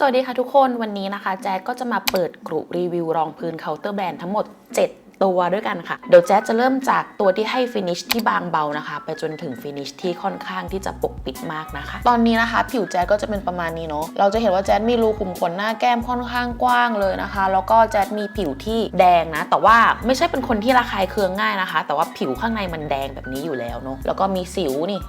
สวัสดีค่ะทุกคนวันนี้นะคะ แจ๊ดก็จะมาเปิดกรุรีวิวรองพื้นเคาน์เตอร์แบรนด์ทั้งหมด 7ตัวด้วยกันค่ะ เดี๋ยวแจ๊จะเริ่มจากตัวที่ให้ฟินิชที่บางเบานะคะ ไปจนถึงฟินิชที่ค่อนข้างที่จะปกปิดมากนะคะ ตอนนี้นะคะ ผิวแจ๊ดก็จะเป็นประมาณนี้เนาะ เราจะเห็นว่าแจ๊มีรูขุมขนหน้าแก้มค่อนข้างกว้างเลยนะคะ แล้วก็แจ๊มีผิวที่แดงนะ แต่ว่าไม่ใช่เป็นคนที่ระคายเคืองง่ายนะคะ แต่ว่าผิวข้างในมันแดงแบบนี้อยู่แล้วเนาะ แล้วก็มีสิวนี่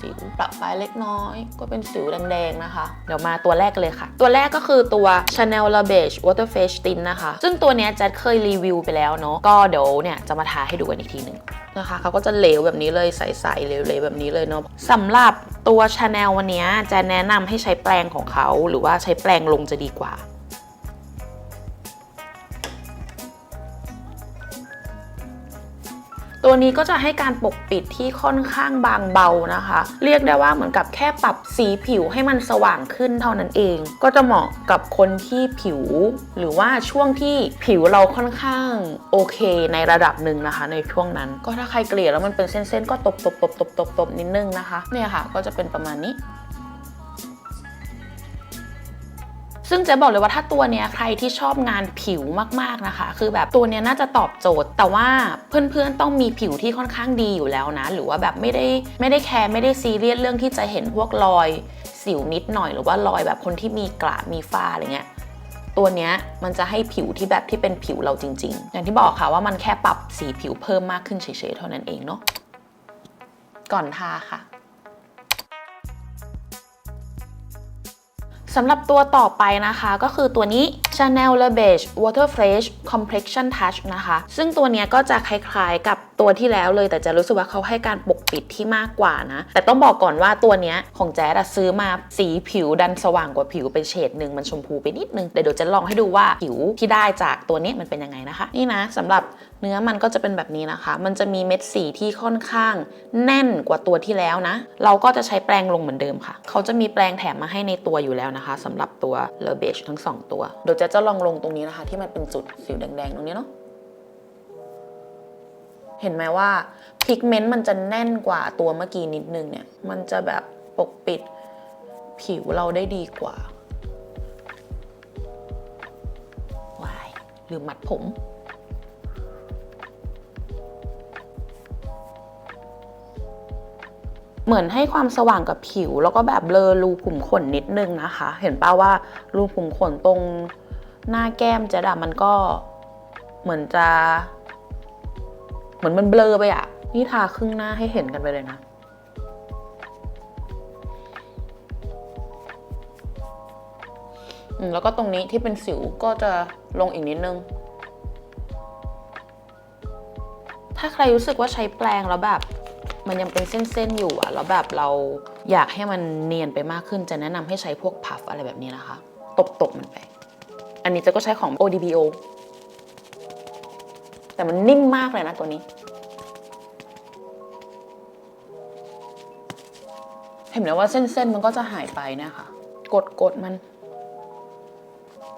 สิวประปรายเล็กน้อย ก็เป็นสิวแดงๆนะคะ เดี๋ยวมาตัวแรกกันเลยค่ะ ตัวแรกก็คือตัว Chanel La Beige Water Face Tint นะคะ ซึ่งตัวนี้แจ๊ดเคยรีวิวไปแล้วเนาะก็เดี๋ยวเนี่ยจะมาทาให้ดูกันอีกทีหนึ่งนะคะเขาก็จะเหลวแบบนี้เลยใสๆเหลวๆแบบนี้เลยเนาะสำหรับตัว Chanel วันนี้แจะแนะนำให้ใช้แปรงของเขาหรือว่าใช้แปรงลงจะดีกว่า ตัวนี้ก็จะให้การปกปิดที่ค่อนข้างบางเบานะคะ เรียกได้ว่าเหมือนกับแค่ปรับสีผิวให้มันสว่างขึ้นเท่านั้นเอง ก็จะเหมาะกับคนที่ผิว หรือว่าช่วงที่ผิวเราค่อนข้างโอเคในระดับหนึ่งนะคะ ในช่วงนั้น ก็ถ้าใครเกลี่ยแล้วมันเป็นเส้นๆก็ตบตบตบตบตบตบนิดนึงนะคะ เนี่ยค่ะ ก็จะเป็นประมาณนี้ ซึ่งเจะบอกเลยว่าถ้าตัวเนี้ยใครที่ชอบงานผิวมากๆนะคะ คือแบบตัวเนี้ยน่าจะตอบโจทย์ แต่ว่าเพื่อนๆต้องมีผิวที่ค่อนข้างดีอยู่แล้วนะ หรือว่าแบบไม่ได้ไม่ได้แคร์ไม่ได้ซีเรียสเรื่องที่จะเห็นพวกรอยสิวนิดหน่อย หรือว่ารอยแบบคนที่มีกระมีฝ้าอะไรเงี้ยตัวเนี้ยมันจะให้ผิวที่แบบที่เป็นผิวเราจริง ๆ อย่างที่บอกค่ะว่ามันแค่ปรับสีผิวเพิ่มมากขึ้นเฉยๆเท่านั้นเองเนาะก่อนทาค่ะ สำหรับตัวต่อไปนะคะก็คือตัวนี้ Chanel Le Beige Water Fresh Complexion Touch นะคะ ซึ่งตัวนี้ก็จะคล้ายๆกับ ตัวที่แล้วเลยแต่จะรู้สึกว่าเขาให้การปกปิดที่มากกว่านะ แต่ต้องบอกก่อนว่าตัวเนี้ยของแจ๊ดอะซื้อมาสีผิวดันสว่างกว่าผิวไปเฉดหนึ่งมันชมพูไปนิดนึงเดี๋ยวจะลองให้ดูว่าผิวที่ได้จากตัวนี้มันเป็นยังไงนะคะ นี่นะสำหรับเนื้อมันก็จะเป็นแบบนี้นะคะ มันจะมีเม็ดสีที่ค่อนข้างแน่นกว่าตัวที่แล้วนะ เราก็จะใช้แปรงลงเหมือนเดิมค่ะ เขาจะมีแปรงแถมมาให้ในตัวอยู่แล้วนะคะสำหรับตัวเลเบชทั้ง 2 ตัว เดี๋ยวจะจะลองลงตรงนี้นะคะ ที่มันเป็นจุดสีแดงๆตรงนี้เนาะ เห็นไหมว่าพิกเมนต์มันจะแน่นกว่าตัวเมื่อกี้นิดนึงเนี่ย มันจะแบบปกปิดผิวเราได้ดีกว่าวายหรือมัดผม เหมือนให้ความสว่างกับผิว แล้วก็แบบเบลอรูขุมขนนิดนึงนะคะ เห็นป่าว่ารูขุมขนตรงหน้าแก้มเจะดามันก็เหมือนจะ เหมือนมันเบลอไปอะนี่ทาครึ่งหน้าให้เห็นกันไปเลยนะแล้วก็ตรงนี้ที่เป็นสิวก็จะลงอีกนิดนึง ถ้าใครรู้สึกว่าใช้แปรงแล้วแบบ มันยังเป็นเส้นๆอยู่อะแล้วแบบเราอยากให้มันเนียนไปมากขึ้นจะแนะนำให้ใช้พวกพัฟอะไรแบบนี้นะคะ ตบๆมันไป อันนี้จะก็ใช้ของ ODBO แต่มันนิ่มมากเลยนะตัวนี้ เห็นไหมว่าเส้นๆมันก็จะหายไปนะคะกดกดมัน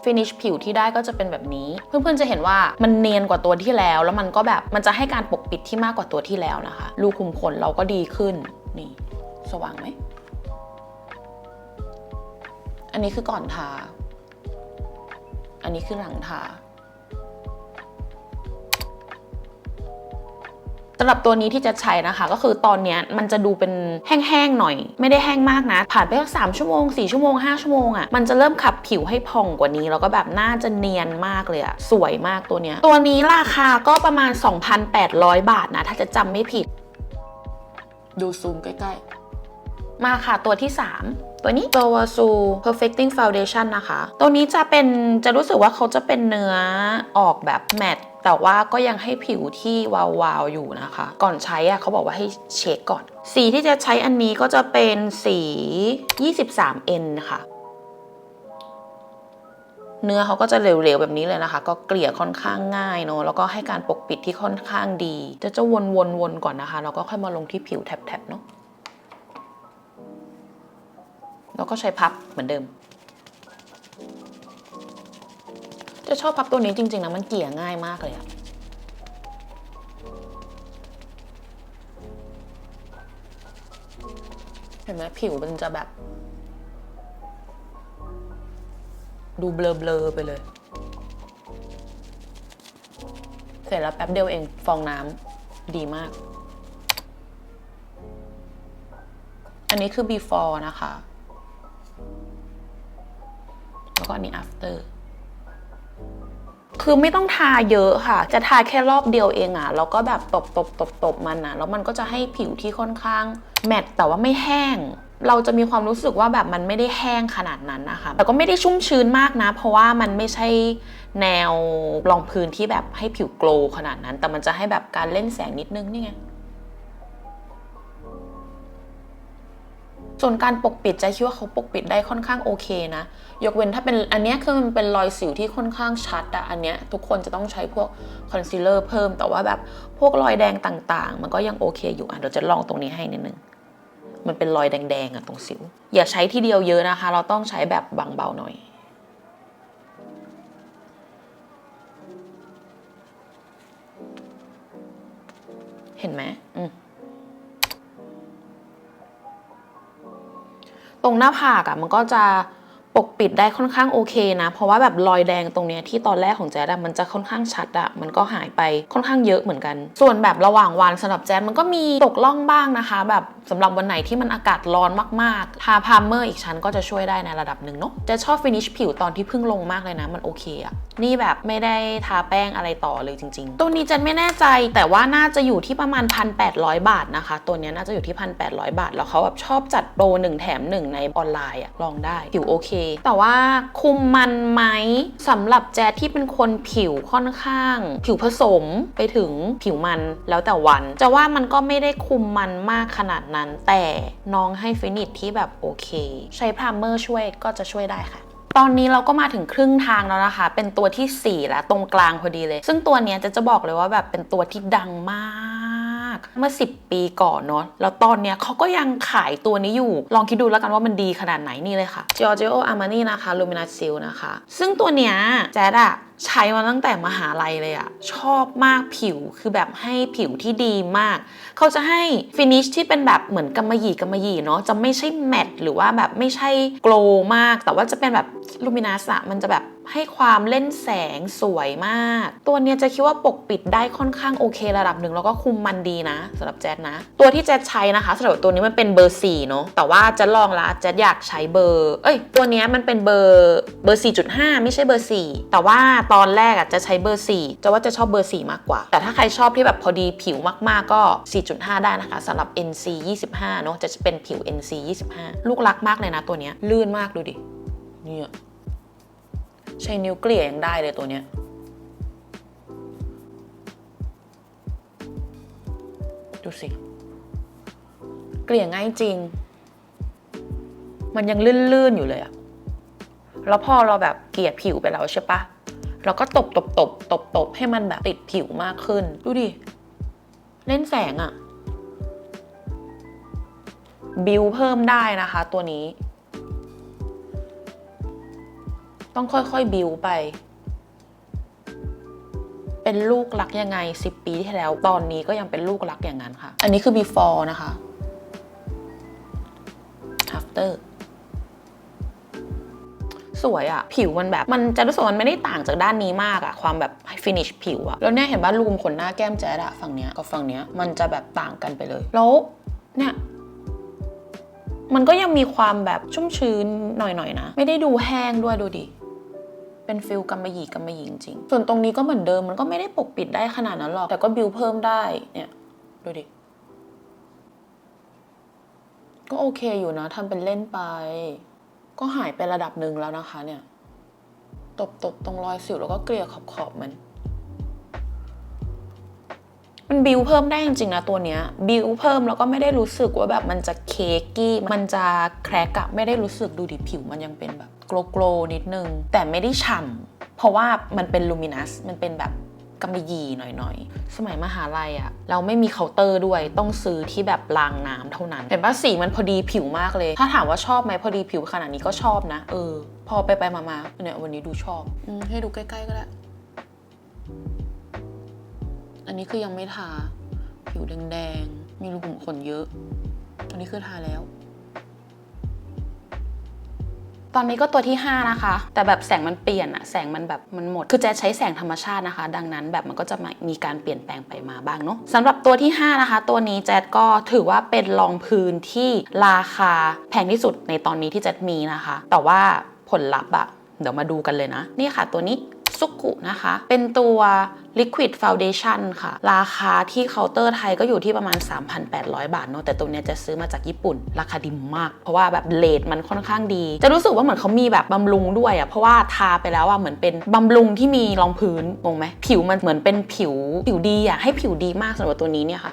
ฟินิชผิวที่ได้ก็จะเป็นแบบนี้ เพื่อนๆจะเห็นว่ามันเนียนกว่าตัวที่แล้ว แล้วมันก็แบบมันจะให้การปกปิดที่มากกว่าตัวที่แล้วนะคะ รูขุมขนเราก็ดีขึ้นนี่ สว่างไหม อันนี้คือก่อนทา อันนี้คือหลังทา สำหรับตัวนี้ที่จะใช้นะคะ ก็คือตอนเนี้ยมันจะดูเป็นแห้งๆหน่อย ไม่ได้แห้งมากนะ ผ่านไปสักสามชั่วโมงสี่ชั่วโมงห้าชั่วโมงอะ่ะมันจะเริ่มขับผิวให้พองกว่านี้ แล้วก็แบบน่าจะเนียนมากเลยอะสวยมากตัวเนี้ยตัวนี้ราคาก็ประมาณ 2,800 บาทนะ ถ้าจะจำไม่ผิด ดูซูมใกล้ๆ มาค่ะตัวที่ 3ตัวนี้ตัววาซู perfecting foundation นะคะ ตัวนี้จะเป็นจะรู้สึกว่าเขาจะเป็นเนื้อออกแบบแมตต์ แต่ว่าก็ยังให้ผิวที่วาวๆอยู่นะคะ ก่อนใช้อะเขาบอกว่าให้เช็คก่อน สีที่จะใช้อันนี้ก็จะเป็นสี 23N ค่ะ เนื้อเขาก็จะเหลวๆแบบนี้เลยนะคะ ก็เกลี่ยค่อนข้างง่ายเนอะแล้วก็ให้การปกปิดที่ค่อนข้างดี จะจะวนๆๆก่อนนะคะแล้วก็ค่อยมาลงที่ผิวแทบๆเนาะแล้วก็ใช้พับเหมือนเดิม จะชอบพับตัวนี้จริงๆนะมันเกี่ยง่ายมากเลยอะเห็นไหมผิวมันจะแบบ ดูเบลอๆไปเลย เสร็จแล้วแป๊บเดียวเองฟองน้ำดีมาก อันนี้คือ before นะคะ แล้วก็อันนี้ after คือไม่ต้องทาเยอะค่ะ จะทาแค่รอบเดียวเองอะแล้วก็แบบตบตบตบตบมันอะแล้วมันก็จะให้ผิวที่ค่อนข้างแมตต์แต่ว่าไม่แห้ง เราจะมีความรู้สึกว่าแบบมันไม่ได้แห้งขนาดนั้นนะคะ แต่ก็ไม่ได้ชุ่มชื้นมากนะ เพราะว่ามันไม่ใช่แนวรองพื้นที่แบบให้ผิวโกลว์ขนาดนั้น แต่มันจะให้แบบการเล่นแสงนิดนึงนี่ไง ส่วนการปกปิดใจคิดว่าเขาปกปิดได้ค่อนข้างโอเคนะ ยกเว้นถ้าเป็นอันนี้คือมันเป็นรอยสิวที่ค่อนข้างชัดอะอันเนี้ยทุกคนจะต้องใช้พวกคอนซีลเลอร์เพิ่ม แต่ว่าแบบพวกรอยแดงต่างๆ มันก็ยังโอเคอยู่อะเดี๋ยวจะลองตรงนี้ให้นิดนึงมันเป็นรอยแดงๆอะตรงสิว อย่าใช้ทีเดียวเยอะนะคะ เราต้องใช้แบบบางเบาหน่อยเห็นไหม ตรงหน้าผากอะมันก็จะ กปิดได้ค่อนข้างโอเคนะ เพราะว่าแบบรอยแดงตรงเนี้ยที่ตอนแรกของแจ๊ดอะมันจะค่อนข้างชัดอะมันก็หายไปค่อนข้างเยอะเหมือนกัน ส่วนแบบระหว่างวันสำหรับแจ๊ดมันก็มีตกล่องบ้างนะคะ แบบสำหรับวันไหนที่มันอากาศร้อนมากๆทาพาร์เมอร์อีกชั้นก็จะช่วยได้ในระดับหนึ่งเนาะจ๊ดชอบฟินิชผิวตอนที่เพิ่งลงมากเลยนะ มันโอเคอะนี่แบบไม่ได้ทาแป้งอะไรต่อเลยจริง ๆ ตัวนี้จ๊ดไม่แน่ใจแต่ว่าน่าจะอยู่ที่ประมาณ 1,800 บาทนะคะ ตัวนี้น่าจะอยู่ที่ 1,800 บาท แล้วเขาแบบชอบจัดโปร1แถม1ในออนไลน์อะลองได้ผิวโอเคแต่ว่าคุมมันไหมสำหรับแจ๊ดที่เป็นคนผิวค่อนข้าง ผิวผสมไปถึงผิวมันแล้วแต่วัน จะว่ามันก็ไม่ได้คุมมันมากขนาดนั้น แต่น้องให้ฟินิชที่แบบโอเค ใช้พรามเมอร์ช่วยก็จะช่วยได้ค่ะตอนนี้เราก็มาถึงครึ่งทางแล้วนะคะ เป็นตัวที่ 4 แล้วตรงกลางพอดีเลย ซึ่งตัวนี้จะจะบอกเลยว่าแบบเป็นตัวที่ดังมาก เมื่อ 10 ปีก่อนเนาะแล้วตอนเนี้ยเขาก็ยังขายตัวนี้อยู่ ลองคิดดูแล้วกันว่ามันดีขนาดไหนนี่เลยค่ะ Giorgio Armani นะคะ Luminous Seal นะคะ ซึ่งตัวเนี้ยแจ๊ดอะ ใช้มาตั้งแต่มหาลัยเลยอะชอบมากผิวคือแบบให้ผิวที่ดีมาก เขาจะให้ฟินิชที่เป็นแบบเหมือนกำมะหยี่กำมะหยี่เนาะจะไม่ใช่แมตต์หรือว่าแบบไม่ใช่โกลมาก แต่ว่าจะเป็นแบบลูมินัสอะมันจะแบบให้ความเล่นแสงสวยมาก ตัวเนี้ยจะคิดว่าปกปิดได้ค่อนข้างโอเคระดับหนึ่งแล้วก็คุมมันดีนะสำหรับแจ๊ดนะ ตัวที่แจ๊ดใช้นะคะสำหรับตัวนี้มันเป็นเบอร์4เนาะแต่ว่าจ๊ดลองละแจ๊ดอยากใช้เบอร์ เอ้ย ตัวเนี้ยมันเป็นเบอร์เบอร์4.5ไม่ใช่เบอร์4แต่ว่าตอนแรกอะจะใช้เบอร์4จะว่าจะชอบเบอร์ 4 มากกว่า แต่ถ้าใครชอบที่แบบพอดีผิวมากๆก็ 4.5 ได้นะคะสำหรับ NC 25เนาะจะเป็นผิว NC 25 ลูกรักมากเลยนะตัวเนี้ยลื่นมากดูดิเนี่ยใช้นิ้วเกลี่ยยังได้เลยตัวเนี้ยดูสิ เกลี่ยง่ายจริง มันยังลื่นๆอยู่เลยอะแล้วพอเราแบบเกลี่ยผิวไปแล้วใช่ปะ เราก็ตบตบตบตบตบให้มันแบบติดผิวมากขึ้น ดูดิ เล่นแสงอะบิวเพิ่มได้นะคะตัวนี้ ต้องค่อยๆบิวไป เป็นลูกรักยังไง 10 ปีที่แล้ว ตอนนี้ก็ยังเป็นลูกรักอย่างนั้นค่ะ อันนี้คือ before นะคะ after สวยอะผิวมันแบบมันจะรู้สึกมันไม่ได้ต่างจากด้านนี้มากอะความแบบ finish ผิวอะแล้วเนี่ยเห็นว่ารูมขนหน้าแก้มแจ๊ดอะฝั่งเนี้ยกับฝั่งเนี้ยมันจะแบบต่างกันไปเลย แล้วเนี่ยมันก็ยังมีความแบบชุ่มชื้นหน่อยๆนะ ไม่ได้ดูแห้งด้วยดูดิ เป็นฟิลกำมะหยี่กำมะหยี่จริงๆส่วนตรงนี้ก็เหมือนเดิมมันก็ไม่ได้ปกปิดได้ขนาดนั้นหรอก แต่ก็บิวเพิ่มได้เนี่ยดูดิ ก็โอเคอยู่นะทำเป็นเล่นไป ก็หายไประดับหนึ่งแล้วนะคะเนี่ย ตบตบๆตรงรอยสิวแล้วก็เกลี่ยขอบขอบมัน มันบิวเพิ่มได้จริงๆนะตัวเนี้ยบิวเพิ่มแล้วก็ไม่ได้รู้สึกว่าแบบมันจะเค้กกี้ มันจะแครกอะไม่ได้รู้สึกดูดิผิวมันยังเป็นแบบโกลโกลนิดนึง แต่ไม่ได้ฉ่ำเพราะว่ามันเป็นลูมินัสมันเป็นแบบ กำมะหยี่หน่อยๆ สมัยมหาลัยอะเราไม่มีเคาน์เตอร์ด้วยต้องซื้อที่แบบรางน้ำเท่านั้น เห็นปะสีมันพอดีผิวมากเลย ถ้าถามว่าชอบไหมพอดีผิวขนาดนี้ก็ชอบนะ เออ พอไปไปมาๆเนี่ยวันนี้ดูชอบอให้ดูใกล้ๆก็ได้อันนี้คือยังไม่ทา ผิวแดงๆ มีรูขุมขนเยอะ อันนี้คือทาแล้ว ตอนนี้ก็ตัวที่ 5 นะคะ แต่แบบแสงมันเปลี่ยนอะแสงมันแบบมันหมด คือแจะใช้แสงธรรมชาตินะคะ ดังนั้นแบบมันก็จะมีการเปลี่ยนแปลงไปมาบ้างเนาะสำหรับตัวที่ 5 นะคะ ตัวนี้แจ๊ดก็ถือว่าเป็นรองพื้นที่ราคาแพงที่สุดในตอนนี้ที่แจ๊ดมีนะคะ แต่ว่าผลลัพธ์อะเดี๋ยวมาดูกันเลยนะ นี่ค่ะตัวนี้ ซุกุนะคะ เป็นตัว Liquid Foundation ค่ะ ราคาที่เคาน์เตอร์ไทยก็อยู่ที่ประมาณ 3,800 บาทเนาะแต่ตัวเนี้ยจะซื้อมาจากญี่ปุ่น ราคาดีมาก เพราะว่าแบบเลทมันค่อนข้างดี จะรู้สึกว่าเหมือนเขามีแบบบำรุงด้วยอะเพราะว่าทาไปแล้วอะเหมือนเป็นบำรุงที่มีรองพื้นงงไหมผิวมันเหมือนเป็นผิวผิวดีอะให้ผิวดีมากสำหรับตัวนี้เนี่ยค่ะ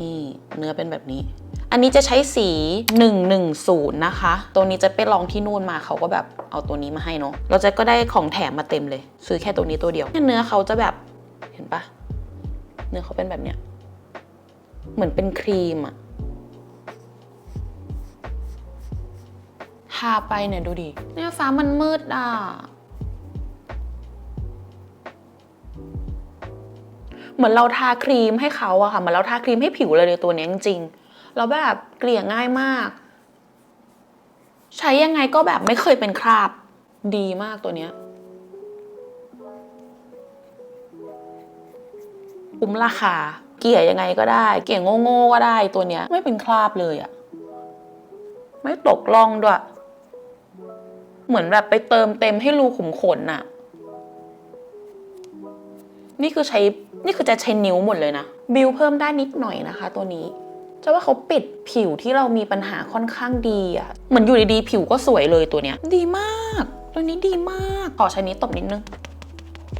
นี่เนื้อเป็นแบบนี้ อันนี้จะใช้สี 110 นะคะ ตัวนี้จะไปลองที่นู่นมาเขาก็แบบเอาตัวนี้มาให้เนาะเราจะก็ได้ของแถมมาเต็มเลย ซื้อแค่ตัวนี้ตัวเดียวเนื้อเขาจะแบบเห็นปะเนื้อเขาเป็นแบบเนี้ยเหมือนเป็นครีมอะทาไปเนี่ยดูดิเนี่ยฟ้ามันมืดอะเหมือนเราทาครีมให้เขาอะค่ะเหมือนเราทาครีมให้ผิวเลยในตัวนี้จริงๆ แล้วแบบเกลี่ยง่ายมาก ใช้ยังไงก็แบบไม่เคยเป็นคราบดีมากตัวเนี้ยคุ้มราคา เกลี่ยยังไงก็ได้ เกลี่ยโง่ๆก็ได้ตัวเนี้ย ไม่เป็นคราบเลยอะไม่ตกล่องด้วย เหมือนแบบไปเติมเต็มให้รูขุมขนน่ะ นี่คือใช้ นี่คือจะใช้นิ้วหมดเลยนะ บิวเพิ่มได้นิดหน่อยนะคะตัวนี้ จะว่าเขาปิดผิวที่เรามีปัญหาค่อนข้างดีอะเหมือนอยู่ดีๆ ผิวก็สวยเลยตัวเนี้ย ดีมาก ตัวนี้ดีมาก ขอใช้นี้ตบนิดนึง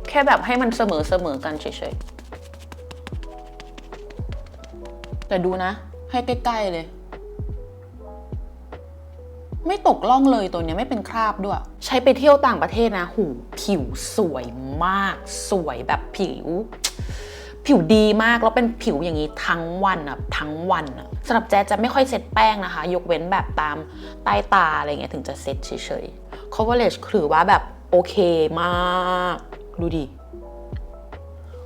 แค่แบบให้มันเสมอเสมอๆกันเฉยๆ แต่ดูนะ ให้ใกล้ๆเลย ไม่ตกล่องเลยตัวเนี้ยไม่เป็นคราบด้วย ใช้ไปเที่ยวต่างประเทศนะ หู ผิวสวยมาก สวยแบบผิว ผิวดีมากแล้วเป็นผิวอย่างนี้ทั้งวันอะทั้งวันอะสำหรับแจ๊จะไม่ค่อยเซ็ตแป้งนะคะ ยกเว้นแบบตามใต้ตาอะไรเงี้ยถึงจะเซ็ตเฉยๆ coverage ถือว่าแบบโอเคมาก ดูดิ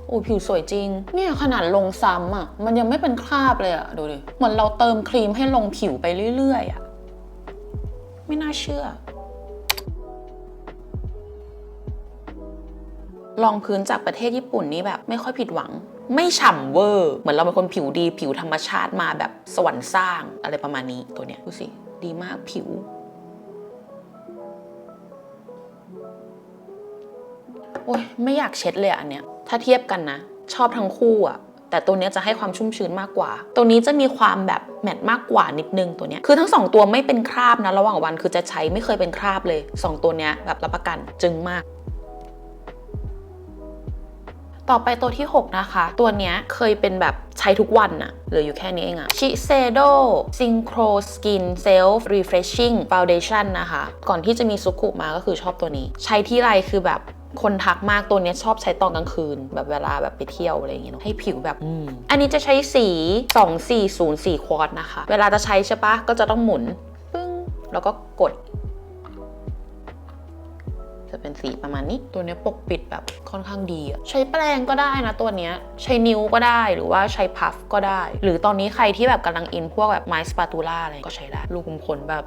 โอ้ผิวสวยจริง เนี่ยขนาดลงซ้ำอะมันยังไม่เป็นคราบเลยอะดูดิ เหมือนเราเติมครีมให้ลงผิวไปเรื่อยๆอะไม่น่าเชื่อ ลองพื้นจากประเทศญี่ปุ่นนี่แบบไม่ค่อยผิดหวัง ไม่ฉ่ำเวอร์เหมือนเราเป็นคนผิวดี ผิวธรรมชาติมาแบบสวรรค์สร้างอะไรประมาณนี้ตัวเนี้ยดูสิดีมากผิว โอ้ยไม่อยากเช็ดเลยอันเนี้ยถ้าเทียบกันนะ ชอบทั้งคู่อะแต่ตัวนี้จะให้ความชุ่มชื้นมากกว่า ตัวนี้จะมีความแบบแมตมากกว่านิดนึงตัวนี้ คือทั้งสองตัวไม่เป็นคราบนะ ระหว่างวันคือจะใช้ไม่เคยเป็นคราบเลยสองตัวนี้แบบรับประกันจึงมาก ต่อไปตัวที่ 6 นะคะ ตัวเนี้ยเคยเป็นแบบใช้ทุกวันอะเหลืออยู่แค่นี้เองอะชิเซโด Synchro Skin Self Refreshing Foundation นะคะ ก่อนที่จะมีซุกุมาก็คือชอบตัวนี้ ใช้ที่ไรคือแบบคนทักมากตัวเนี้ยชอบใช้ตอนกลางคืน แบบเวลาแบบไปเที่ยวอะไรอย่างเงี้ยเนอะให้ผิวแบบอันนี้จะใช้สี 2404 ควอตนะคะ เวลาจะใช้ใช่ปะก็จะต้องหมุนปึ้งแล้วก็กด จะเป็นสีประมาณนี้ ตัวเนี้ยปกปิดแบบค่อนข้างดีอะใช้แปรงก็ได้นะตัวเนี้ยใช้นิ้วก็ได้หรือว่าใช้พัฟก็ได้ หรือตอนนี้ใครที่แบบกำลังอินพวกแบบไม้สปาตูล่าอะไรก็ใช้ได้ลูกคุมขนแบบ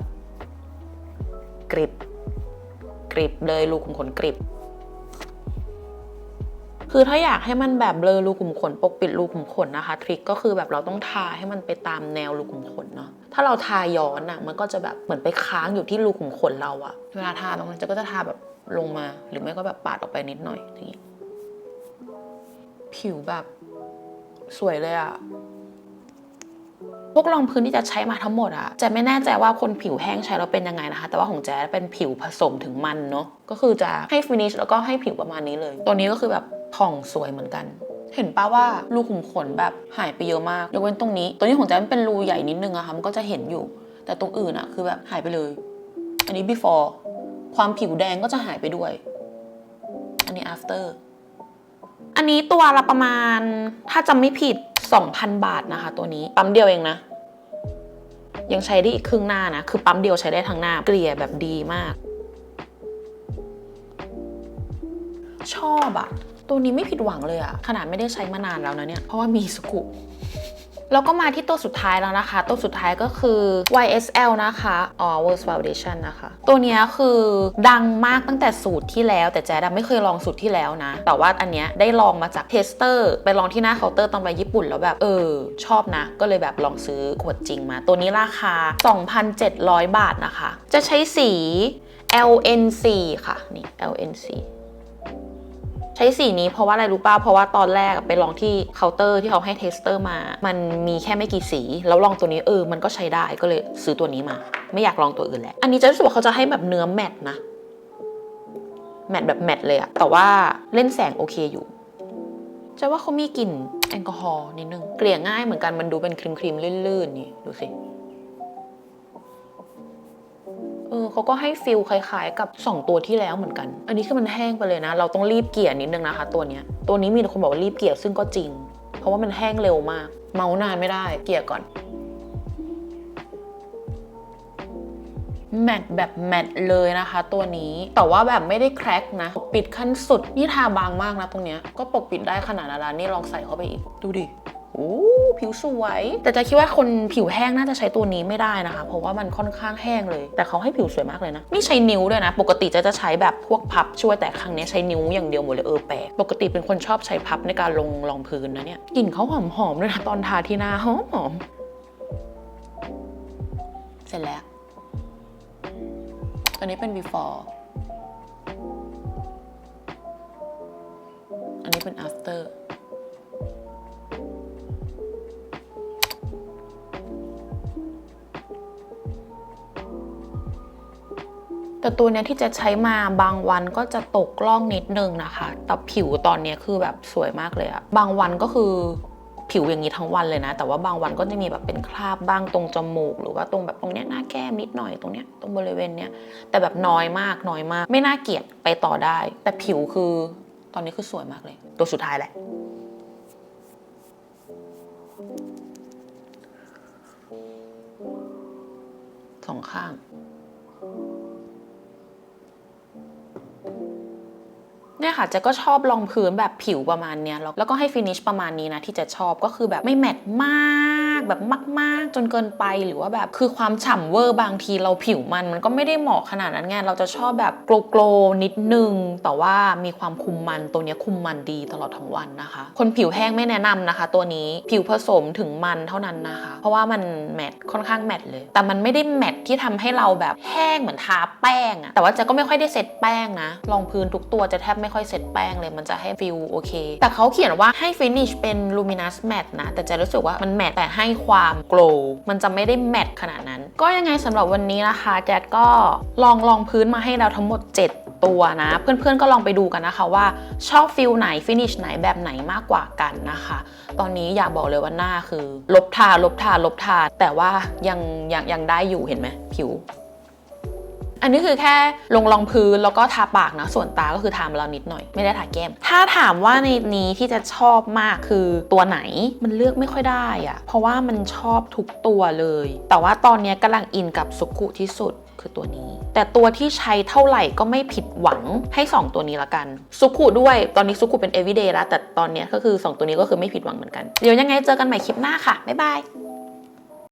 กริบกริบเลยลูกคุมขนกริบ คือถ้าอยากให้มันแบบเบลอรูขุมขนปกปิดรูขุมขนนะคะ ทริคก็คือแบบเราต้องทาให้มันไปตามแนวรูขุมขนเนาะถ้าเราทาย้อนอะมันก็จะแบบเหมือนไปค้างอยู่ที่รูขุมขนเราอะเวลาทาตรงนั้นจะก็จะทาแบบ ลงมา หรือไม่ก็แบบปาดออกไปนิดหน่อยอย่างงี้ผิวแบบสวยเลยอะพวกรองพื้นที่จะใช้มาทั้งหมดอะแจะไม่แน่ใจว่าคนผิวแห้งใช้แล้วเป็นยังไงนะคะ แต่ว่าของแจ๊เป็นผิวผสมถึงมันเนาะก็คือจะให้ฟินิชแล้วก็ให้ผิวประมาณนี้เลย ตัวนี้ก็คือแบบผ่องสวยเหมือนกัน เห็นป้าว่ารูขุมขนแบบหายไปเยอะมากยกเว้นตรงนี้ ตัวนี้ของแจ๊มันเป็นรูใหญ่นิดนึงอะค่ะมันก็จะเห็นอยู่ แต่ตรงอื่นอะคือแบบหายไปเลย อันนี้ before ความผิวแดงก็จะหายไปด้วย อันนี้ after อันนี้ตัวละประมาณถ้าจำไม่ผิด 2,000 บาทนะคะ ตัวนี้ปั๊มเดียวเองนะ ยังใช้ได้อีกครึ่งหน้านะ คือปั๊มเดียวใช้ได้ทั้งหน้า เกลี่ยแบบดีมาก ชอบอะตัวนี้ไม่ผิดหวังเลยอะขนาดไม่ได้ใช้มานานแล้วนะเนี่ย เพราะว่ามีสกุ แล้วก็มาที่ตัวสุดท้ายแล้วนะคะ ตัวสุดท้ายก็คือ YSL นะคะอ๋อ World Foundation นะคะ ตัวนี้คือดังมากตั้งแต่สูตรที่แล้ว แต่แจ๊ดไม่เคยลองสูตรที่แล้วนะ แต่ว่าอันเนี้ยได้ลองมาจากเทสเตอร์ไปลองที่หน้าเคาน์เตอร์ตอนไปญี่ปุ่นแล้วแบบ เออ ชอบนะ ก็เลยแบบลองซื้อขวดจริงมา ตัวนี้ราคา 2,700 บาทนะคะ จะใช้สี LNC ค่ะ นี่ LNC ช้สีนี้เพราะว่าอะไรรู้ป่ะเพราะว่าตอนแรกไปลองที่เคาน์เตอร์ที่เขาให้เทสเตอร์มา มันมีแค่ไม่กี่สี แล้วลองตัวนี้เออ มันก็ใช้ได้ก็เลยซื้อตัวนี้มา ไม่อยากลองตัวอื่นแล้ว อันนี้จะรู้สึกว่าเขาจะให้แบบเนื้อแมตต์นะ แมตต์แบบแมตต์เลยอะแต่ว่าเล่นแสงโอเคอยู่จะว่าเขามีกลิ่นแอลกอฮอล์นิดนึง เกลี่ยง่ายเหมือนกันมันดูเป็นครีมครีมๆลื่นๆนี่ดูสิ เออเขาก็ให้ฟิลคล้ายๆ กับ 2 ตัวที่แล้วเหมือนกัน อันนี้คือมันแห้งไปเลยนะ เราต้องรีบเกลี่ยนิดนึงนะคะ ตัวเนี้ยตัวนี้มีคนบอกว่ารีบเกลี่ยซึ่งก็จริง เพราะว่ามันแห้งเร็วมาก เมานานไม่ได้เกลี่ยก่อนแมตแบบแมตเลยนะคะ ตัวนี้แต่ว่าแบบไม่ได้แครกนะ ปิดขั้นสุด นี่ทาบางมากนะตรงเนี้ยก็ปกปิดได้ขนาดนั้นนี่ลองใส่เข้าไปอีก ดูดิ อ้ผิวสวย แต่จะคิดว่าคนผิวแห้งน่าจะใช้ตัวนี้ไม่ได้นะคะ เพราะว่ามันค่อนข้างแห้งเลย แต่เขาให้ผิวสวยมากเลยนะ นี่ใช้นิ้วด้วยนะ ปกติจะจะใช้แบบพวกพับช่วยแต่ครั้งนี้ใช้นิ้วอย่างเดียวหมดเลยเออแปลกปกติเป็นคนชอบใช้พับในการลงรองพื้นนะเนี่ยกลิ่นเขาหอมหอมเลยนะตอนทาที่หน้าหอมหอมเสร็จแล้วอันนี้เป็น before อันนี้เป็น after แต่ตัวเนี้ยที่จะใช้มาบางวันก็จะตกกล้องนิดนึงนะคะ แต่ผิวตอนเนี้ยคือแบบสวยมากเลยอะบางวันก็คือผิวอย่างนี้ทั้งวันเลยนะ แต่ว่าบางวันก็จะมีแบบเป็นคราบบ้างตรงจมูก หรือว่าตรงแบบตรงเนี้ยหน้าแก้มนิดหน่อยตรงเนี้ยตรงบริเวณเนี้ยแต่แบบน้อยมากน้อยมาก ไม่น่าเกลียดไปต่อได้ แต่ผิวคือตอนนี้คือสวยมากเลย ตัวสุดท้ายแหละสองข้าง เนี่ยค่ะเจ๊ก็ชอบลองพื้นแบบผิวประมาณเนี้ยแล้วก็ให้ฟินิชประมาณนี้นะที่จะชอบก็คือแบบไม่แมตต์มากแบบมาก ๆ จนเกินไปหรือว่าแบบคือความฉ่ำเวอร์บางทีเราผิวมันมันก็ไม่ได้เหมาะขนาดนั้นไงเราจะชอบแบบโกลโกลนิดนึง แต่ว่ามีความคุมมันตัวเนี้ยคุมมันดีตลอดทั้งวันนะคะ คนผิวแห้งไม่แนะนำนะคะ ตัวนี้ผิวผสมถึงมันเท่านั้นนะคะ เพราะว่ามันแมตต์ค่อนข้างแมตต์เลย แต่มันไม่ได้แมตต์ที่ทำให้เราแบบแห้งเหมือนทาแป้งอะแต่ว่าเจะก็ไม่ค่อยได้เซตแป้งนะรองพื้นทุกตัวจะแทบไม่ค่อยเซตแป้งเลยมันจะให้ฟิลโอเค แต่เขาเขียนว่าให้ฟินิชเป็น luminous matte นะ แต่จะรู้สึกว่ามันแมตต์แต่ให้ความโกลมันจะไม่ได้แมตต์ขนาดนั้น ก็ยังไงสำหรับวันนี้นะคะแจดก็ลองลองพื้นมาให้เราทั้งหมด 7ตัวนะ เพื่อนๆก็ลองไปดูกันนะคะว่าชอบฟิลไหนฟินิชไหนแบบไหนมากกว่ากันนะคะ ตอนนี้อยากบอกเลยว่าหน้าคือ ลบทาลบทาลบทาแต่ว่ายังยังยังได้อยู่เห็นไหมผิว อันนี้คือแค่ลงรองพื้นแล้วก็ทาปากนะ ส่วนตาก็คือทามาแล้วนิดหน่อย ไม่ได้ทาแก้ม ถ้าถามว่าในนี้ที่จะชอบมากคือตัวไหนมันเลือกไม่ค่อยได้อะเพราะว่ามันชอบทุกตัวเลย แต่ว่าตอนนี้กำลังอินกับสุกุที่สุดคือตัวนี้ แต่ตัวที่ใช้เท่าไหร่ก็ไม่ผิดหวังให้ 2 ตัวนี้ละกันสุกุด้วยตอนนี้สุกุเป็น everyday แล้วแต่ตอนนี้ก็คือ 2 ตัวนี้ก็คือไม่ผิดหวังเหมือนกัน เดี๋ยวยังไงเจอกันใหม่คลิปหน้าค่ะ บ๊ายบาย